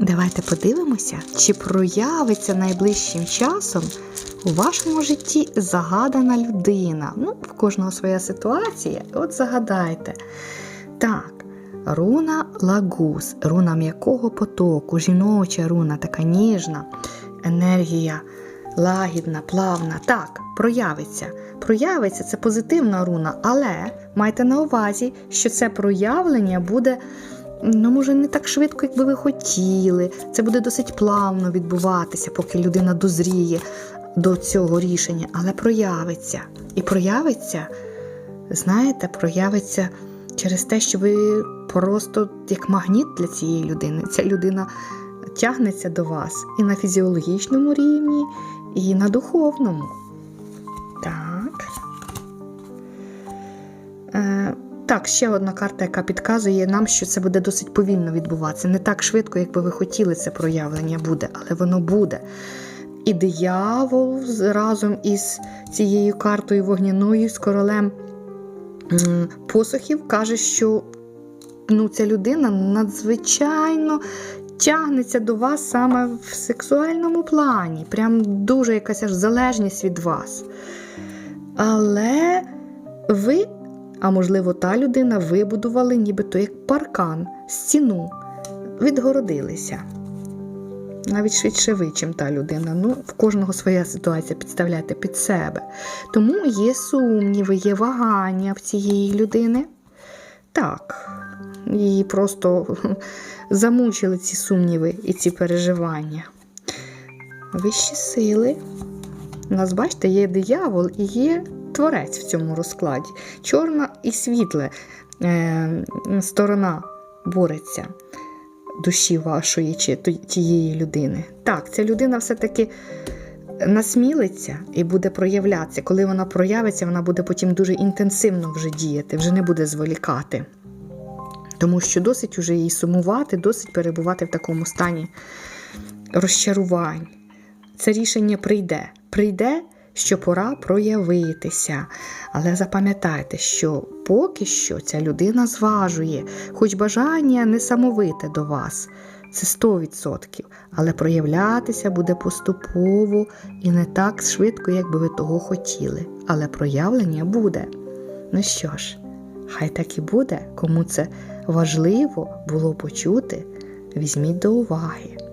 Давайте подивимося, чи проявиться найближчим часом у вашому житті загадана людина. Ну, в кожного своя ситуація. От загадайте. Так, руна лагус, руна м'якого потоку, жіноча руна, така ніжна, енергія лагідна, плавна. Так, проявиться. Проявиться це позитивна руна, але майте на увазі, що це проявлення буде. Ну, може, не так швидко, як би ви хотіли. Це буде досить плавно відбуватися, поки людина дозріє до цього рішення, але проявиться. І проявиться, знаєте, проявиться через те, що ви просто як магніт для цієї людини. Ця людина тягнеться до вас і на фізіологічному рівні, і на духовному. Так. Е, так, ще одна карта, яка підказує нам, що це буде досить повільно відбуватися. Не так швидко, як би ви хотіли, це проявлення буде, але воно буде. І диявол разом із цією картою вогняною, з королем м, посохів, каже, що ну, ця людина надзвичайно тягнеться до вас саме в сексуальному плані. Прям дуже якась аж залежність від вас. Але ви, а можливо, та людина вибудували нібито як паркан, стіну, відгородилися. Навіть швидше ви, чим та людина. Ну, в кожного своя ситуація підставляйте під себе. Тому є сумніви, є вагання в цієї людини. Так, її просто замучили ці сумніви і ці переживання. Вищі сили. У нас, бачите, є диявол і є творець в цьому розкладі. Чорна і світле е, сторона бореться душі вашої чи тієї людини. Так, ця людина все-таки насмілиться і буде проявлятися. Коли вона проявиться, вона буде потім дуже інтенсивно вже діяти, вже не буде зволікати. Тому що досить уже їй сумувати, досить перебувати в такому стані розчарувань. Це рішення прийде. Прийде, що пора проявитися. Але запам'ятайте, що поки що ця людина зважує, хоч бажання несамовите до вас. Це 100%, але проявлятися буде поступово і не так швидко, як би ви того хотіли. Але проявлення буде. Ну що ж, хай так і буде, кому це важливо було почути, візьміть до уваги.